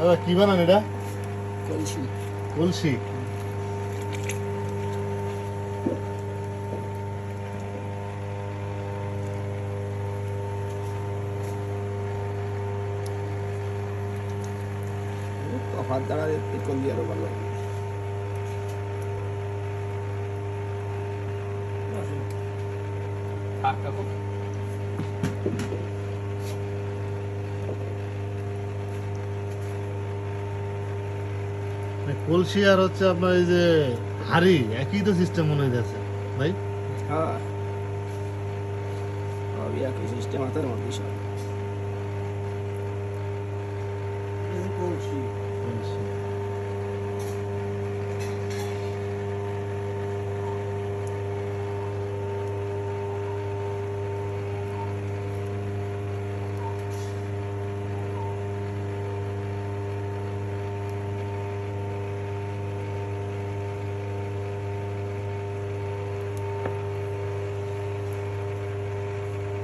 দাদা কি বানান এটা? কলসি। কলসি। তফাৎ দ্বারা করলে আরও ভালো মানে কলসি আর হচ্ছে আপনার এই যে হাড়ি একই তো সিস্টেম মনে হয়ে যাচ্ছে ভাই হ্যাঁ একই সিস্টেম হাতের মধ্যে সব কলসি।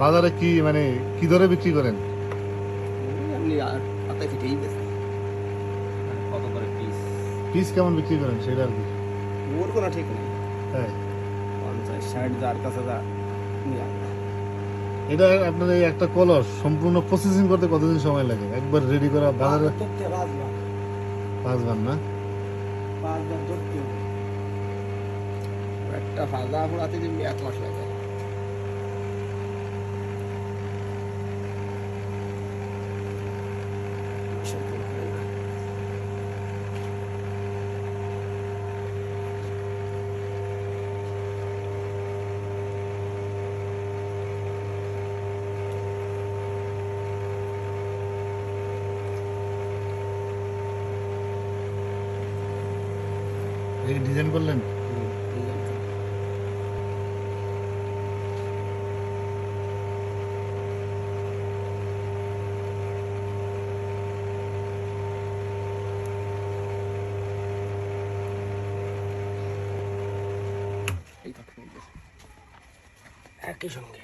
বাজারে কি মানে কি দরে বিক্রি করেন? ফিটেই কত করে পিস পিস কেমন বিক্রি করেন সেটা আর কি? ওর কোনো ঠিক নেই। তাই পঞ্চাশ ষাট যার কাছে যা এটা আপনার এই একটা কলস সম্পূর্ণ প্রসেসিং করতে কতদিন সময় লাগে? একবার রেডি করা বাজারে? পাঁচবার না? একটা ফাজা পোড়াতে এক মাস লাগে। এই ডিজাইন করলেন? একই সঙ্গে।